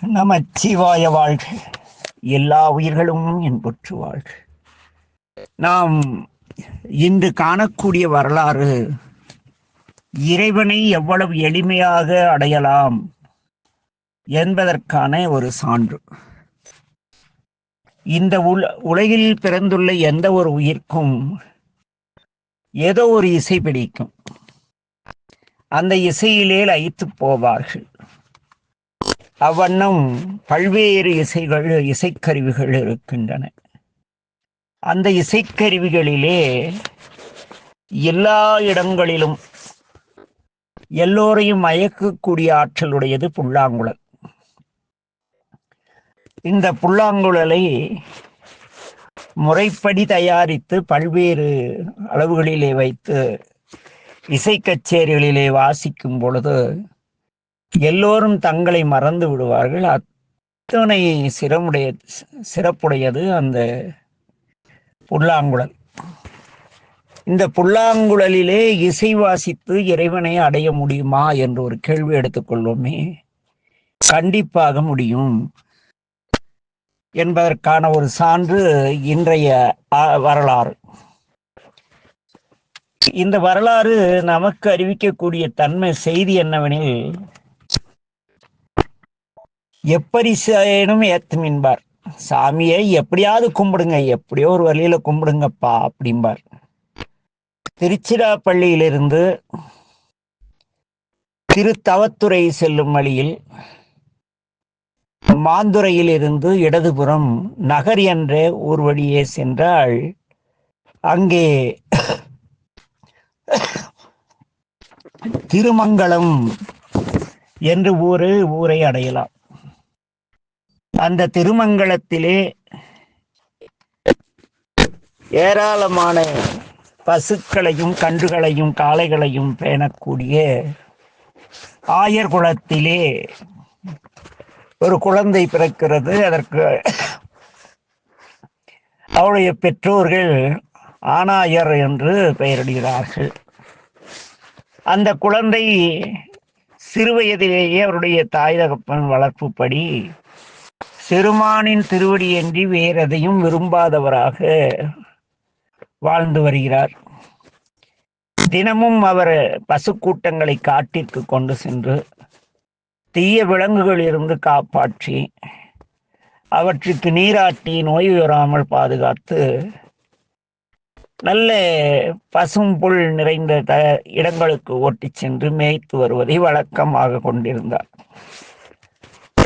நமச்சிவாய வாழ்க. எல்லா உயிர்களும் என்புற்று வாழ்க. நாம் இன்று காணக்கூடிய வரலாறு இறைவனை எவ்வளவு எளிமையாக அடையலாம் என்பதற்கான ஒரு சான்று. இந்த உல உலகில் பிறந்துள்ள எந்த ஒரு உயிர்க்கும் ஏதோ ஒரு இசை பிடிக்கும். அந்த இசையிலே லயித்து போவார்கள். அவ்வண்ணம் பல்வேறு இசைகள் இசைக்கருவிகள் இருக்கின்றன. அந்த இசைக்கருவிகளிலே எல்லா இடங்களிலும் எல்லோரையும் மயக்கக்கூடிய ஆற்றலுடையது புல்லாங்குழல். இந்த புல்லாங்குழலை முறைப்படி தயாரித்து பல்வேறு அளவுகளிலே வைத்து இசை கச்சேரிகளிலே வாசிக்கும் பொழுது எல்லோரும் தங்களை மறந்து விடுவார்கள். அத்தனை சிறமுடைய சிறப்புடையது அந்த புல்லாங்குழல். இந்த புல்லாங்குழலிலே இசை வாசித்து இறைவனை அடைய முடியுமா என்று ஒரு கேள்வி எடுத்துக்கொள்வோமே கண்டிப்பாக முடியும். என்பதற்கான ஒரு சான்று இன்றைய வரலாறு. இந்த வரலாறு நமக்கு அறிவிக்கக்கூடிய தன்மை செய்தி என்னவெனில் எப்படி செய்யணும் ஏத்தும் என்பார். சாமியை எப்படியாவது கும்பிடுங்க எப்படியோ ஒரு வழியில கும்பிடுங்கப்பா அப்படிம்பார். திருச்சிராப்பள்ளியிலிருந்து திருத்தவத்துறை செல்லும் வழியில் மாந்துறையில் இருந்து இடதுபுறம் நகர் என்ற ஊர் வழியே சென்றால் அங்கே திருமங்கலம் என்று ஊரு ஊரை அடையலாம். அந்த திருமங்கலத்திலே ஏராளமான பசுக்களையும் கன்றுகளையும் காளைகளையும் பேணக்கூடிய ஆயர் குளத்திலே ஒரு குழந்தை பிறக்கிறது. அதற்கு அவருடைய பெற்றோர்கள் ஆனாயர் என்று பெயரிடுகிறார்கள். அந்த குழந்தை சிறுவயதிலேயே அவருடைய தாய் தகப்பன் வளர்ப்புப்படி செருமானின் திருவடியின்றி வேறெதையும் விரும்பாதவராக வாழ்ந்து வருகிறார். தினமும் அவர் பசுக்கூட்டங்களை காட்டிற்கு கொண்டு சென்று தீய விலங்குகளிலிருந்து காப்பாற்றி அவற்றுக்கு நீராட்டி நோய் வராமல் பாதுகாத்து நல்ல பசும் புல் நிறைந்த த இடங்களுக்கு ஓட்டிச் சென்று மேய்த்து வருவதை வழக்கமாக கொண்டிருந்தார்.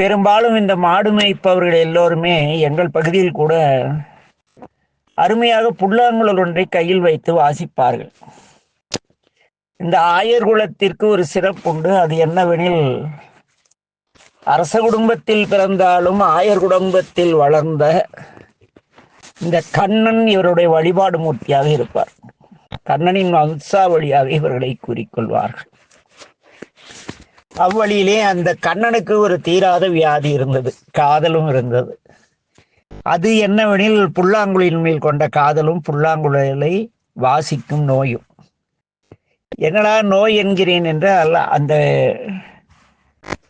பெரும்பாலும் இந்த மாடு மேய்ப்பவர்கள் எல்லோருமே எங்கள் பகுதியில் கூட அருமையாக புல்லாங்குழல் ஒன்றை கையில் வைத்து வாசிப்பார்கள். இந்த ஆயர் குலத்திற்கு ஒரு சிறப்புண்டு அது என்னவெனில் அரச குடும்பத்தில் பிறந்தாலும் ஆயர் குடும்பத்தில் வளர்ந்த இந்த கண்ணன் இவருடைய வழிபாடு மூர்த்தியாக இருப்பார். கண்ணனின் வம்சாவளியாக இவர்களை கூறிக்கொள்வார்கள் அவ்வழியிலே அந்த கண்ணனுக்கு ஒரு தீராத வியாதி இருந்தது. காதலும் இருந்தது. அது என்னவெனில் புல்லாங்குழியின் மேல் கொண்ட காதலும் புல்லாங்குழலை வாசிக்கும் நோயும். என்னடா நோய் என்கிறேன் என்றால் அந்த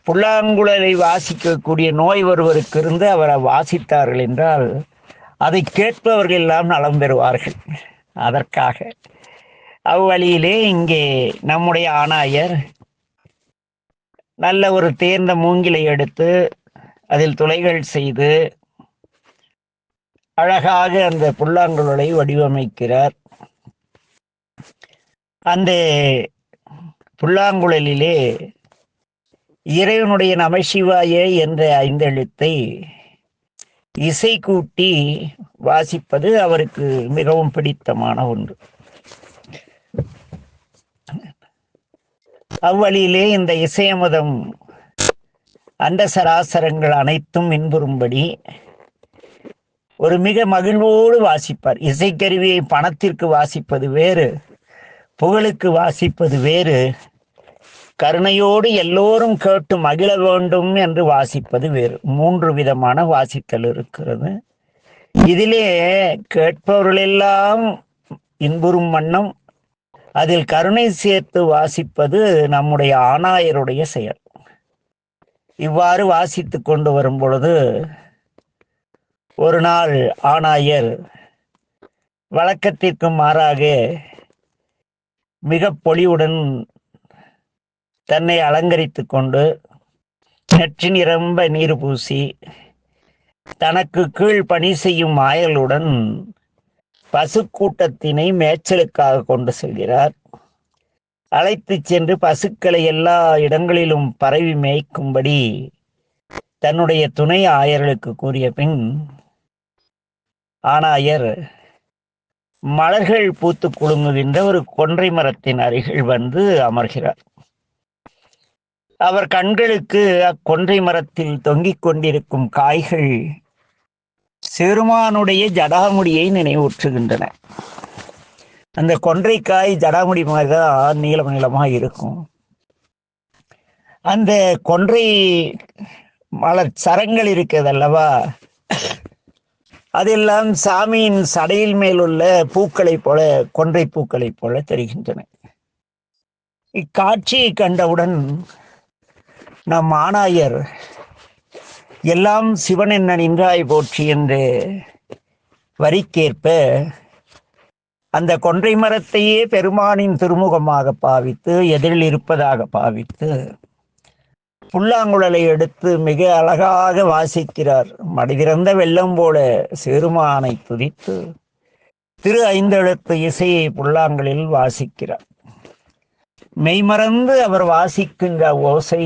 புல்லாங்குழலை வாசிக்கக்கூடிய நோய் ஒருவருக்கு இருந்து அவரை வாசித்தார்கள் என்றால் அதை கேட்பவர்கள் எல்லாம் நலம் பெறுவார்கள். அதற்காக. அவ்வழியிலே இங்கே நம்முடைய ஆணாயர் நல்ல ஒரு தேர்ந்த மூங்கிலை எடுத்து அதில் துளைகள் செய்து அழகாக அந்த புல்லாங்குழலை வடிவமைக்கிறார். அந்த புல்லாங்குழலிலே இறைவனுடைய நமசிவாய என்ற ஐந்தெழுத்தை இசை கூட்டி வாசிப்பது அவருக்கு மிகவும் பிடித்தமான ஒன்று. அவ்வழியிலே இந்த இசையமுதம் அண்ட சராசரங்கள் அனைத்தும் இன்புறும்படி ஒரு மிக மகிழ்வோடு வாசிப்பார். இசைக்கருவியை பணத்திற்கு வாசிப்பது வேறு புகழுக்கு வாசிப்பது வேறு கருணையோடு எல்லோரும் கேட்டு மகிழ வேண்டும் என்று வாசிப்பது வேறு. மூன்று விதமான வாசித்தல் இருக்கிறது. இதிலே கேட்பவர்களெல்லாம் இன்புறும் வண்ணம் அதில் கருணை சேர்த்து வாசிப்பது நம்முடைய ஆணாயருடைய செயல். இவ்வாறு வாசித்து கொண்டு வரும் பொழுது ஒரு நாள் ஆணாயர் வழக்கத்திற்கு மாறாக மிக பொலிவுடன் தன்னை அலங்கரித்து கொண்டு நெற்றி நிரம்ப நீர் பூசி தனக்கு கீழ் பணி செய்யும் ஆயலுடன் பசுக்கூட்டத்தினை மேய்ச்சலுக்காக கொண்டு செல்கிறார். அழைத்து சென்று பசுக்களை எல்லா இடங்களிலும் பரவி மேய்க்கும்படி தன்னுடைய துணை ஆயர்களுக்கு கூறிய பின் ஆனாயர் மலர்கள் பூத்து குலுங்குகின்ற ஒரு கொன்றை மரத்தின் அருகில் வந்து அமர்கிறார். அவர் கண்களுக்கு அக்கொன்றை மரத்தில் தொங்கிக் கொண்டிருக்கும் காய்கள் சிறுமானுடைய ஜடாமுடியை நினைவூற்றுகின்றன. அந்த கொன்றைக்காய் ஜடாமுடி மாதிரி தான் நீளம் நீளமாக இருக்கும். அந்த கொன்றை மலர் சரங்கள் இருக்கிறது அல்லவா அதெல்லாம் சாமியின் சடையில் மேல் உள்ள பூக்களைப் போல கொன்றை பூக்களைப் போல தெரிகின்றன. இக்காட்சியை கண்டவுடன் நம் ஆணாயர் எல்லாம் சிவன் என்ன நின்றாய் போற்றி என்று வரிக்கேற்ப அந்த கொன்றை மரத்தையே பெருமானின் திருமுகமாக பாவித்து எதிரில் இருப்பதாக பாவித்து புல்லாங்குழலை எடுத்து மிக அழகாக வாசிக்கிறார். மடிதிறந்த வெள்ளம் போல சிறுமானை துதித்து திரு ஐந்தெழுத்து இசையை புல்லாங்களில் வாசிக்கிறார். மெய்மறந்து அவர் வாசிக்கின்ற ஓசை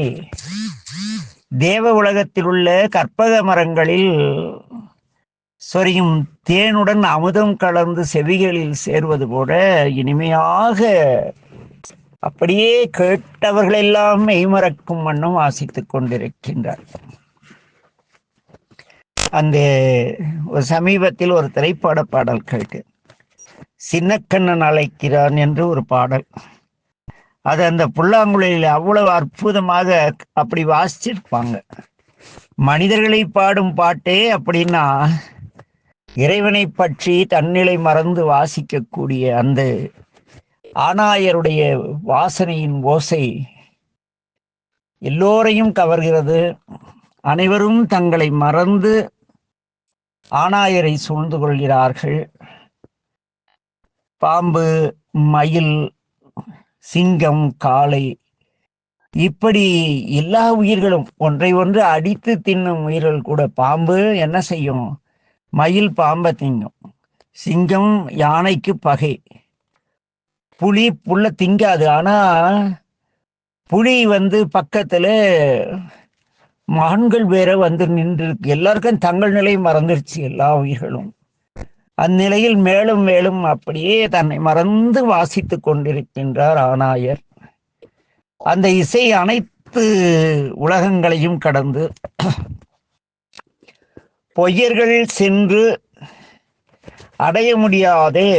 தேவ உலகத்தில் உள்ள கற்பக மரங்களில் சொரியும் தேனுடன் அமுதம் கலந்து செவிகளில் சேர்வது போல இனிமையாக அப்படியே கேட்டவர்களெல்லாம் மெய்மறக்கும் வண்ணம் வாசித்துக் கொண்டிருக்கின்றார். அந்த ஒரு சமீபத்தில் ஒரு திரைப்பட பாடல் கேட்டு சின்னக்கண்ணன் அழைக்கிறான் என்று ஒரு பாடல். அது அந்த புல்லாங்குழலில் அவ்வளவு அற்புதமாக அப்படி வாசிச்சிருப்பாங்க. மனிதர்களை பாடும் பாட்டே அப்படின்னா இறைவனை பற்றி தன்னிலை மறந்து வாசிக்கக்கூடிய அந்த ஆனாயருடைய வாசனையின் ஓசை எல்லோரையும் கவர்கிறது. அனைவரும் தங்களை மறந்து ஆனாயரை சூழ்ந்து கொள்கிறார்கள். பாம்பு மயில் சிங்கம் காளை. இப்படி எல்லா உயிர்களும் ஒன்றை ஒன்று அடித்து தின்னும் உயிர்கள் கூட பாம்பு என்ன செய்யும்? மயில் பாம்பை திங்கும் சிங்கம் யானைக்கு பகை. புலி புல்ல திங்காது. ஆனா புலி வந்து பக்கத்துல மான்கள் வேற வந்து நின்று எல்லாருக்கும் தங்கள் நிலை மறந்துருச்சு எல்லா உயிர்களும். அந்நிலையில் மேலும் மேலும் அப்படியே தன்னை மறந்து வாசித்துக் கொண்டிருக்கின்றார் ஆனாயர். அந்த இசை அனைத்து உலகங்களையும் கடந்து பொய்யர்கள் சென்று அடைய முடியாதே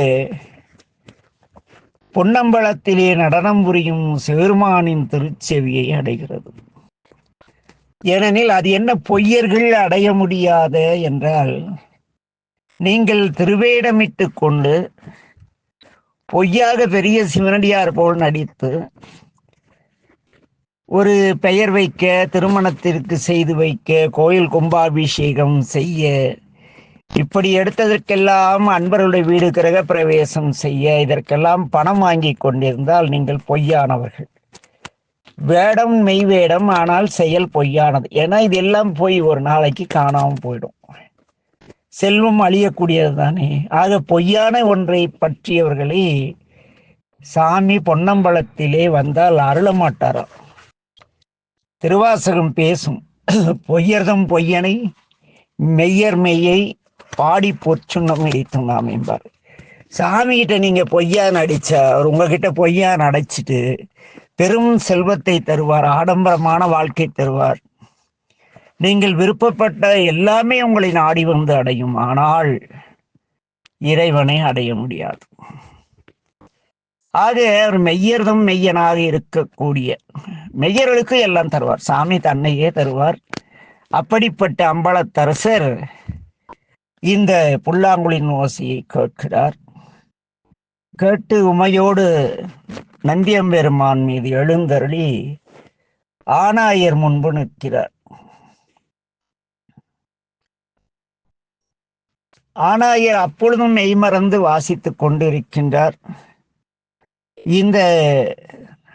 பொன்னம்பலத்திலே நடனம் புரியும் சிறுமானின் திருச்செவியை அடைகிறது. ஏனெனில் அது என்ன பொய்யர்கள் அடைய முடியாத என்றால் நீங்கள் திருவேடமிட்டு கொண்டு பொய்யாக பெரிய சிவனடியார் போல் நடித்து ஒரு பெயர் வைக்க திருமணத்திற்கு செய்து வைக்க கோயில் கும்பாபிஷேகம் செய்ய இப்படி எடுத்ததற்கெல்லாம் அன்பர்களுடைய வீடு கிரக பிரவேசம் செய்ய இதற்கெல்லாம் பணம் வாங்கி கொண்டிருந்தால் நீங்கள் பொய்யானவர்கள். வேடம் மெய் வேடம் ஆனால் செயல் பொய்யானது. ஏன்னா இதெல்லாம் போய் ஒரு நாளைக்கு காணாமல் போயிடும். செல்வம் அழியக்கூடியது தானே. ஆக பொய்யான ஒன்றை பற்றியவர்களை சாமி பொன்னம்பலத்திலே வந்தால் அருள மாட்டாராம் திருவாசகம் பேசும் பொய்யர்தம் பொய்யனை மெய்யர் மெய்யை பாடி பொற்சுண்ணம் இடித்தும் நாம் என்பார். சாமிகிட்ட நீங்க பொய்யா நடிச்சா அவர் உங்ககிட்ட பொய்யா நடிச்சிட்டு பெரும் செல்வத்தை தருவார் ஆடம்பரமான வாழ்க்கை தருவார். நீங்கள் விருப்பப்பட்ட எல்லாமே உங்களை நாடி வந்து அடையும். ஆனால் இறைவனை அடைய முடியாது. ஆக ஒரு மெய்யர்தம் மெய்யனாக இருக்கக்கூடிய மெய்யர்களுக்கு எல்லாம் தருவார். சாமி தன்னையே தருவார். அப்படிப்பட்ட அம்பலத்தரசர் இந்த புல்லாங்குழின் ஓசையை கேட்கிறார். கேட்டு உமையோடு நந்தியம்பெருமான் மீது எழுந்தருளி ஆனாயர் முன்பு நிற்கிறார். ஆனாயர் அப்பொழுதும் மெய்மறந்து வாசித்துக் கொண்டிருக்கின்றார். இந்த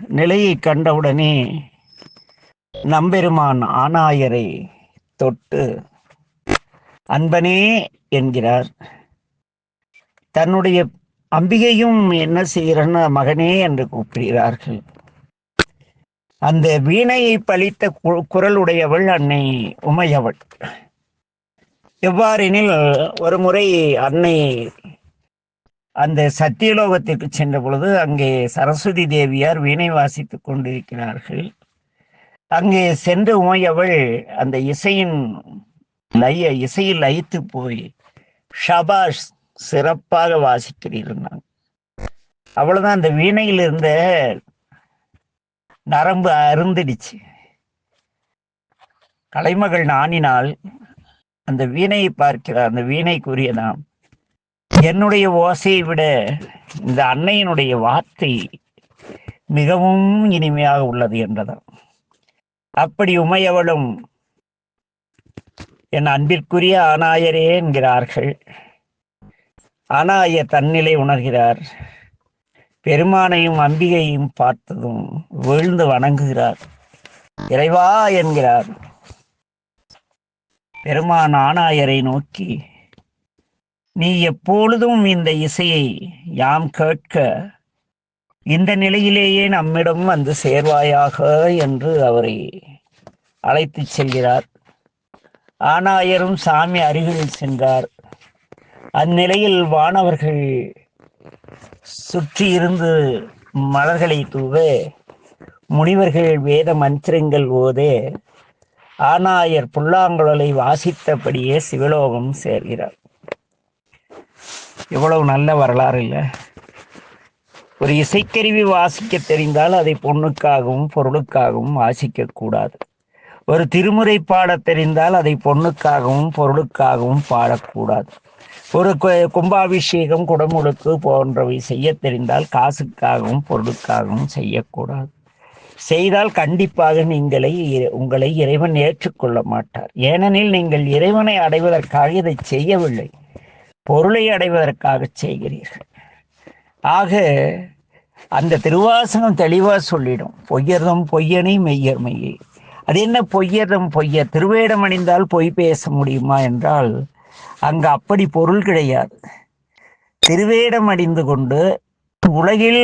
நிலையை கண்டவுடனே நம்பெருமான் ஆனாயரை தொட்டு அன்பனே என்கிறார். தன்னுடைய அம்பிகையும் என்ன செய்கிறன்னு மகனே என்று கூப்பிடுகிறார்கள். அந்த வீணையை பழித்த கு- குரலுடையவள் அன்னை உமையவள். எவ்வாறெனில் ஒரு முறை அன்னை அந்த சத்தியலோகத்திற்கு சென்ற பொழுது அங்கே சரஸ்வதி தேவியார் வீணை வாசித்துக் கொண்டிருக்கிறார்கள். அங்கே சென்று அவள் அந்த இசையின் லய இசையில் லயித்து போய் ஷபாஷ் சிறப்பாக வாசிக்கிறீர்கள் அவ்வளவுதான் அந்த வீணையில் இருந்த நரம்பு அருந்திடுச்சு. கலைமகள் நாணினால் அந்த வீணையை பார்க்கிறார். அந்த வீணைக்குரியதாம் என்னுடைய ஓசையை விட இந்த அன்னையினுடைய வார்த்தை மிகவும் இனிமையாக உள்ளது என்றதாம் அப்படி உமையவளும் என் அன்பிற்குரிய ஆனாயரே என்கிறார்கள். ஆனாய தன்னிலை உணர்கிறார். பெருமானையும் அம்பிகையும் பார்த்ததும் விழுந்து வணங்குகிறார். இறைவா என்கிறார். பெருமான் ஆனாயரை நோக்கி நீ எப்பொழுதும் இந்த இசையை யாம் கேட்க இந்த நிலையிலேயே நம்மிடம் வந்து சேர்வாயாக என்று அவரை அழைத்துச் செல்கிறார். ஆனாயரும் சாமி அருகில் சென்றார். அந்நிலையில் வானவர்கள் சுற்றி இருந்து மலர்களை தூவ முனிவர்கள் வேத மந்திரங்கள் ஓதே ஆனாயர் புல்லாங்குழலை வாசித்தபடியே சிவலோகம் சேர்கிறார். எவ்வளவு நல்ல வரலாறு இல்லை ஒரு இசைக்கருவி வாசிக்க தெரிந்தால் அதை பொண்ணுக்காகவும் பொருளுக்காகவும் வாசிக்கக்கூடாது ஒரு திருமுறை பாடத் தெரிந்தால் அதை பொண்ணுக்காகவும் பொருளுக்காகவும் பாடக்கூடாது ஒரு கும்பாபிஷேகம் குடமுழுக்கு போன்றவை செய்ய தெரிந்தால் காசுக்காகவும் பொருளுக்காகவும் செய்யக்கூடாது செய்தால் கண்டிப்பாக நீங்களை உங்களை இறைவன் ஏற்றுக்கொள்ள மாட்டார். ஏனெனில் நீங்கள் இறைவனை அடைவதற்காக இதை செய்யவில்லை. பொருளை அடைவதற்காக செய்கிறீர்கள். ஆக அந்த திருவாசகம் தெளிவாக சொல்லிடும். பொய்யர்தம் பொய்யனை மெய்யர் மெய்யே. அது என்ன பொய்யர்தம் பொய்யர்? திருவேடம் அணிந்தால் பொய் பேச முடியுமா என்றால் அங்கு அப்படி பொருள் கிடையாது. திருவேடம் அணிந்து கொண்டு உலகில்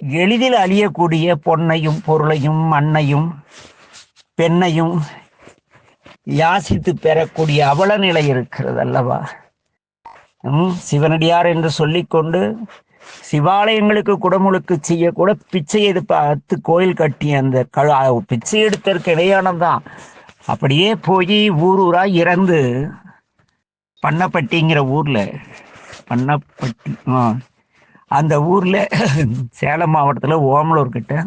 எளிதில் அழியக்கூடிய பொன்னையும் பொருளையும் மண்ணையும் பெண்ணையும் யாசித்து பெறக்கூடிய அவல நிலை இருக்கிறது அல்லவா? ம், சிவனடியார் என்று சொல்லிக்கொண்டு சிவாலயங்களுக்கு குடமுழுக்கு செய்யக்கூட பிச்சை எது பார்த்து கோயில் கட்டி அந்த க பிச்சை எடுத்ததற்கு இடையானதான் அப்படியே போய் ஊர் ஊரா இறந்து பண்ணப்பட்டிங்கிற ஊர்ல பண்ணப்பட்டி ஆ அந்த ஊர்ல சேலம் மாவட்டத்துல ஓமலூர் கிட்ட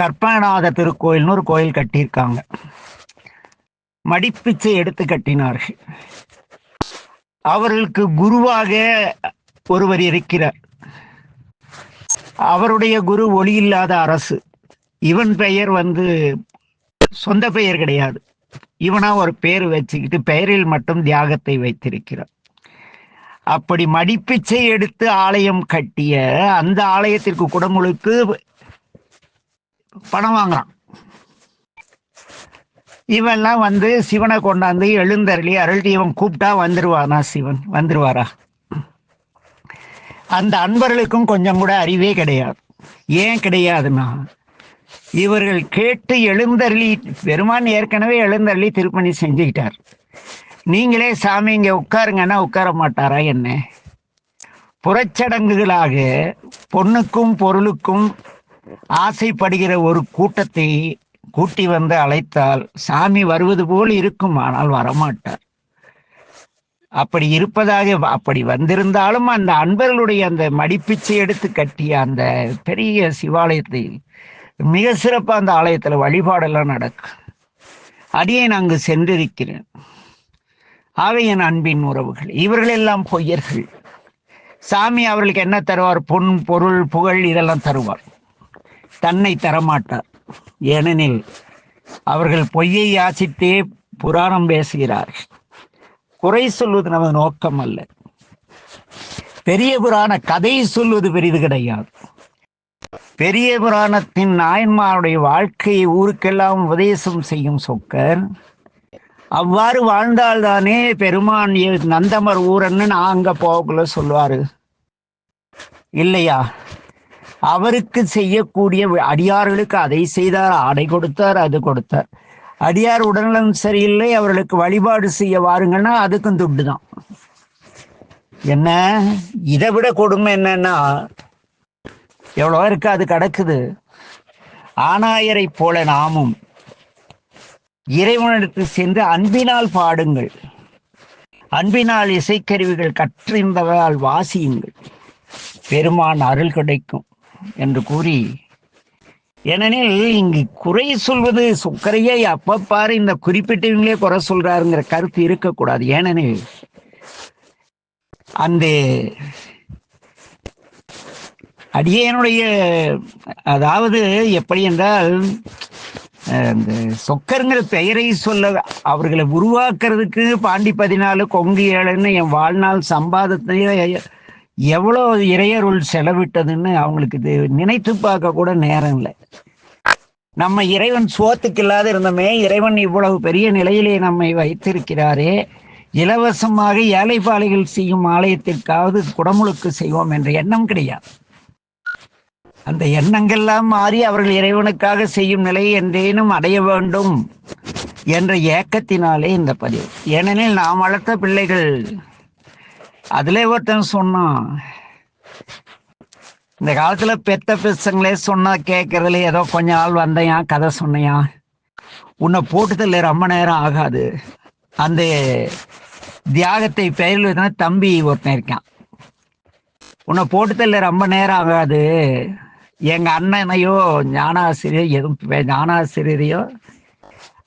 கற்பகநாத திருக்கோயில்னு ஒரு கோயில் கட்டியிருக்காங்க. மடிப்பிச்சை எடுத்து கட்டினார்கள். அவர்களுக்கு குருவாக ஒருவர் இருக்கிறார். அவருடைய குரு ஒளி இல்லாத அரசு. இவன் பெயர் வந்து சொந்த பெயர் கிடையாது. இவனா ஒரு பேர் வச்சுக்கிட்டு பெயரில் மட்டும் தியாகத்தை வைத்திருக்கிறார். அப்படி மடிப்பிச்சை எடுத்து ஆலயம் கட்டிய அந்த ஆலயத்திற்கு குடமுழுக்கு பணம் வாங்குறான். இவெல்லாம் வந்து சிவனை கொண்டாந்து எழுந்தருளி அருள் இவன் கூப்பிட்டா வந்துருவானா சிவன்? வந்துருவாரா? அந்த அன்பர்களுக்கும் கொஞ்சம் கூட அறிவே கிடையாது. ஏன் கிடையாதுன்னா இவர்கள் கேட்டு எழுந்தருளி பெருமான் ஏற்கனவே எழுந்தருளி திருப்பணி செஞ்சுக்கிட்டார். நீங்களே சாமி இங்கே உட்காருங்கன்னா உட்கார மாட்டாரா என்ன? புறச்சடங்குகளாக பொண்ணுக்கும் பொருளுக்கும் ஆசைப்படுகிற ஒரு கூட்டத்தை கூட்டி வந்து அழைத்தால் சாமி வருவது போல் இருக்கும் ஆனால் வரமாட்டார். அப்படி இருப்பதாக அப்படி வந்திருந்தாலும் அந்த அன்பர்களுடைய அந்த மடிப்பிச்சை எடுத்து கட்டிய அந்த பெரிய சிவாலயத்தை மிக சிறப்பாக அந்த ஆலயத்தில் வழிபாடெல்லாம் நடக்கும். அடியேன் அங்கு சென்றிருக்கிறேன். ஆக என் அன்பின் உறவுகள். இவர்கள் எல்லாம் பொய்யர்கள். சாமி அவர்களுக்கு என்ன தருவார்? பொன் பொருள் புகழ் இதெல்லாம் தருவார். தன்னை தரமாட்டார். ஏனெனில் அவர்கள் பொய்யை யாசித்தே புராணம் பேசுகிறார்கள். குறை சொல்வது நமது நோக்கம் அல்ல. பெரிய புராண கதை சொல்வது பெரிது கிடையாது. பெரிய புராணத்தின் நாயன்மாருடைய வாழ்க்கையை ஊருக்கெல்லாம் உபதேசம் செய்யும் சொக்கர் அவ்வாறு வாழ்ந்தால்தானே பெருமான் நந்தமர் ஊரன்னு நான் அங்க போகக்குள்ள சொல்லுவார். இல்லையா? அவருக்கு செய்யக்கூடிய அடியார்களுக்கு அதை செய்தார் ஆடை கொடுத்தார் அது கொடுத்தார். அடியார் உடல்நலம் சரியில்லை அவர்களுக்கு வழிபாடு செய்ய வாருங்கன்னா அதுக்கும் துட்டு தான் என்ன? இதை விட கொடுமை என்னன்னா எவ்வளோ இருக்கு அது கிடக்குது. ஆனாயரை போல நாமும் இறைவனிடத்து சென்று அன்பினால் பாடுங்கள். அன்பினால் இசைக்கருவிகள் கற்றிருந்தவரால் வாசியுங்கள். பெருமான் அருள் கிடைக்கும் என்று கூறி ஏனெனில் இங்கு குறை சொல்வது சுக்கரையை அப்பப்பாரு இந்த குறிப்பிட்டவங்களே குறை சொல்றாருங்கிற கருத்து இருக்கக்கூடாது. ஏனெனில் அந்த அடியனுடைய அதாவது எப்படி என்றால் இந்த சொக்கருங்கிற பெயரை சொல்ல அவர்களை உருவாக்குறதுக்கு பாண்டி பதினாலு கொங்கு ஏழுன்னு என் வாழ்நாள் சம்பாதத்தையே எவ்வளோ இறையருள் செலவிட்டதுன்னு அவங்களுக்கு இது நினைத்து பார்க்க கூட நேரம் இல்லை. நம்ம இறைவன் சோத்துக்கு இல்லாத இருந்தோமே இறைவன் இவ்வளவு பெரிய நிலையிலே நம்மை வைத்திருக்கிறாரே இலவசமாக ஏழைப்பாளைகள் செய்யும் ஆலயத்திற்காவது குடமுழுக்கு செய்வோம் என்ற எண்ணம் கிடையாது. அந்த எண்ணங்கள்லாம் மாறி அவர்கள் இறைவனுக்காக செய்யும் நிலையை என்றேனும் அடைய வேண்டும் என்ற ஏக்கத்தினாலே இந்த பதிவு. ஏனெனில் நாம் வளர்த்த பிள்ளைகள் அதிலே ஒருத்தன் சொன்னான் இந்த காலத்துல பெத்த பசங்களே சொன்னா கேட்கறதுல ஏதோ கொஞ்ச நாள் வந்தையா கதை சொன்னையா? உன்னை போட்டுதல்ல ரொம்ப நேரம் ஆகாது. அந்த தியாகத்தை பெயரில் வைத்தா தம்பி ஒருத்தன் இருக்கான். உன்னை போட்டுதல்ல ரொம்ப நேரம் ஆகாது. எங்க அண்ணனையோ ஞானாசிரியர் எதுவும் ஞானாசிரியரையோ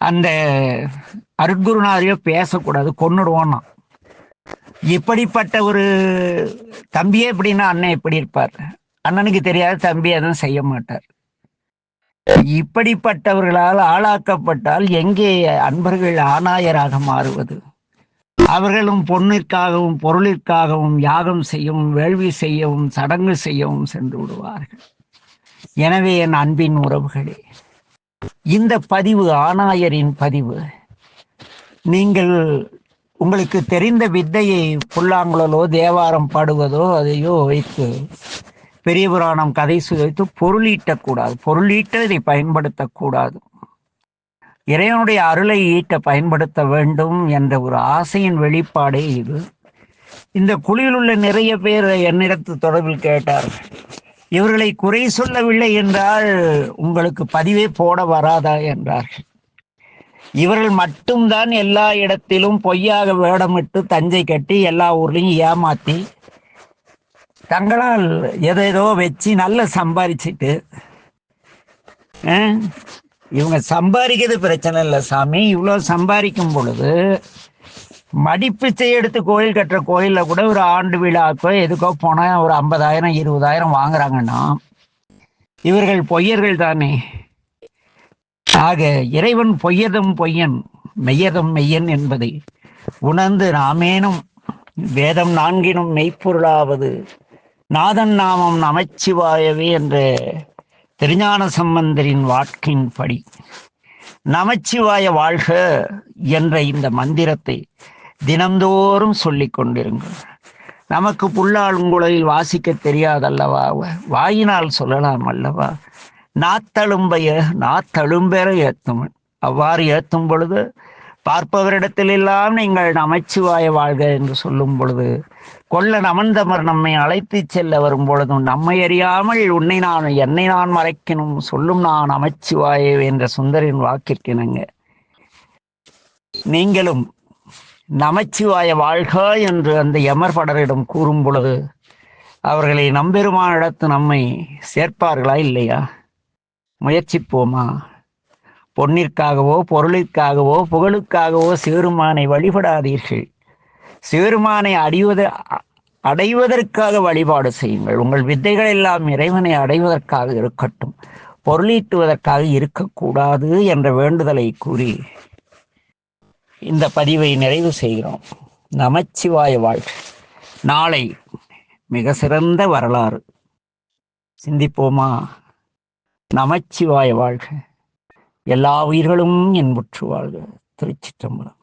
அந்த அருட்குருநாதையோ பேசக்கூடாது கொன்னுடுவோன்னா. இப்படிப்பட்ட ஒரு தம்பியே எப்படின்னா அண்ணன் எப்படி இருப்பார்? அண்ணனுக்கு தெரியாத தம்பி எதுவும் செய்ய மாட்டார். இப்படிப்பட்டவர்களால் ஆளாக்கப்பட்டால் எங்கே அன்பர்கள் ஆணாயராக மாறுவது? அவர்களும் பொன்னிற்காகவும் பொருளிற்காகவும் யாகம் செய்யவும் வேள்வி செய்யவும் சடங்கு செய்யவும் சென்று விடுவார்கள். எனவே என் அன்பின் உறவுகளே இந்த பதிவு ஆணாயரின் பதிவு. நீங்கள் உங்களுக்கு தெரிந்த வித்தையை புல்லாங்குழலோ தேவாரம் பாடுவதோ அதையோ வைத்து பெரிய புராணம் கதை சுவைத்து பொருளீட்டக்கூடாது. பொருளீட்ட இதை பயன்படுத்தக்கூடாது. இறைவனுடைய அருளை ஈட்ட பயன்படுத்த வேண்டும் என்ற ஒரு ஆசையின் வெளிப்பாடே இது. இந்த குழியில் உள்ள நிறைய பேர் என்னிடத்து தொடர்பில் கேட்டார்கள். இவர்களை குறை சொல்லவில்லை என்றால் உங்களுக்கு பதிவே போட வராதா என்றார்கள். இவர்கள் மட்டும்தான் எல்லா இடத்திலும் பொய்யாக வேடமிட்டு தஞ்சை கட்டி எல்லா ஊர்லையும் ஏமாத்தி தங்களால் எதேதோ வச்சு நல்லா சம்பாரிச்சிட்டு இவங்க சம்பாதிக்கிறது பிரச்சனை இல்லை சாமி. இவ்வளோ சம்பாதிக்கும் பொழுது மடிப்பிச்சை எடுத்து கோயில் கட்டுற கோயிலில் கூட ஒரு ஆண்டு விழாக்கோ எதுக்கோ போனால் ஒரு ஐம்பதாயிரம் இருபதாயிரம் வாங்குறாங்கன்னா இவர்கள் பொய்யர்கள் தானே. ஆக இறைவன் பொய்யதும் பொய்யன் மெய்யதும் மெய்யன் என்பதை உணர்ந்து நாமேனும் வேதம் நான்கினும் மெய்ப்பொருளாவது நாதன் நாமம் நமச்சிவாயவே என்ற திருஞான சம்பந்தரின் வாக்கின்படி. நமச்சிவாய வாழ்க என்ற இந்த மந்திரத்தை தினந்தோறும் சொல்லிக் கொண்டிருங்கள். நமக்கு புல்லாங்குழலில் வாசிக்க தெரியாதல்லவா? வாயினால் சொல்லலாம் அல்லவா? நாத்தழும்பைய நாத்தழும்பெற ஏத்தும். அவ்வாறு ஏத்தும் பொழுது பார்ப்பவரிடத்தில் எல்லாம் நீங்கள் நமச்சிவாய வாழ்க என்று சொல்லும் பொழுது கொல்ல நமந்தமர் நம்மை அழைத்துச் செல்ல வரும் பொழுதும் நம்மை அறியாமல் உன்னை நான் என்னை நான் மறைக்கணும் சொல்லும் நான் நமச்சிவாய என்ற சுந்தரின் வாக்கிற்கிணங்க. நீங்களும் நமச்சிவாய வாழ்க என்று அந்த யமர்படரிடம் கூறும் பொழுது அவர்களை நம்பெருமானிடத்து நம்மை சேர்ப்பார்களா இல்லையா? முயற்சிப்போமா? பொன்னிற்காகவோ பொருளிற்காகவோ புகழுக்காகவோ சேருமானை வழிபடாதீர்கள். சேருமானை அடிவத அ- அடைவதற்காக வழிபாடு செய்யுங்கள். உங்கள் வித்தைகள் எல்லாம் இறைவனை அடைவதற்காக இருக்கட்டும். பொருளீட்டுவதற்காக இருக்கக்கூடாது என்ற வேண்டுதலை கூறி இந்த பதிவை நிறைவு செய்கிறோம். நமச்சிவாய வாழ்க. நாளை மிக சிறந்த வரலாறு. சிந்திப்போமா? நமச்சிவாய வாழ்க. எல்லா உயிர்களும் என்புற்று வாழ்க. திருச்சிற்றம்பலம்.